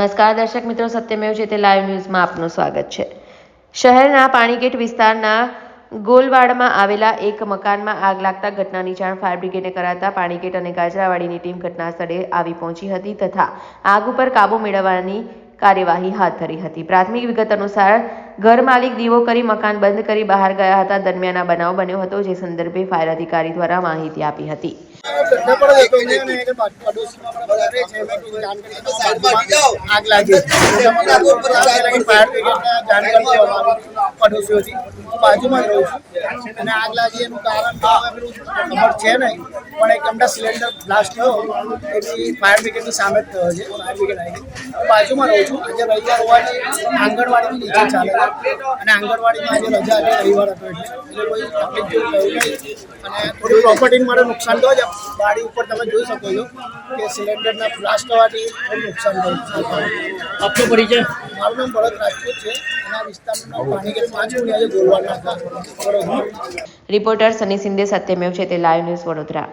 નમસ્કાર દર્શક મિત્રો, સત્યમેવ છે તે લાઈવ ન્યૂઝમાં આપનું સ્વાગત છે. શહેરના પાણીગેટ વિસ્તારના ગોલવાડમાં આવેલા એક મકાનમાં આગ લાગતા ઘટનાની જાણ ફાયર બ્રિગેડને કરાતા પાણીગેટ અને ગાજરાવાડીની ટીમ ઘટના સ્થળે આવી પહોંચી હતી તથા આગ ઉપર કાબુ મેળવવાની કાર્યવાહી હાથ ધરી હતી. પ્રાથમિક વિગત અનુસાર, ઘર માલિક દીવો કરી મકાન બંધ કરી બહાર ગયા હતા. દરમિયાન આ બનાવ બન્યો હતો, જે સંદર્ભે ફાયર અધિકારી દ્વારા માહિતી આપી હતી. આગ લાગી પડોશીઓથી બાજુમાં રહું છું અને આગ લાગી એનું કારણ છે નહીં પણ એક એમના સિલિન્ડર બ્લાસ્ટ થયો એ ફાયર બ્રિગેડની સામે થયો છે. બાજુમાં રહું છું આજે રવિવાર હોવાથી આંગણવાડીની નીચે ચાલે છે. અને આંગણવાડીમાં આજે રજા હતી રવિવાર હતો એટલે. એટલે કોઈ તકલીફ જેવું થયું નહીં. અને થોડી પ્રોપર્ટીને મારે નુકસાન થયું છે ગાડી ઉપર તમે જોઈ શકો છો કે સિલિન્ડરના બ્લાસ્ટ થવાથી થોડું નુકસાન થયું. આપનો પરિચય? મારું નામ ભરત રાજપૂત છે. અને આ વિસ્તારનું પાણીગેટ પાંચ રિપોર્ટર સની સિંધે સત્યમેવ છે તે લાઈવ ન્યૂઝ વડોદરા.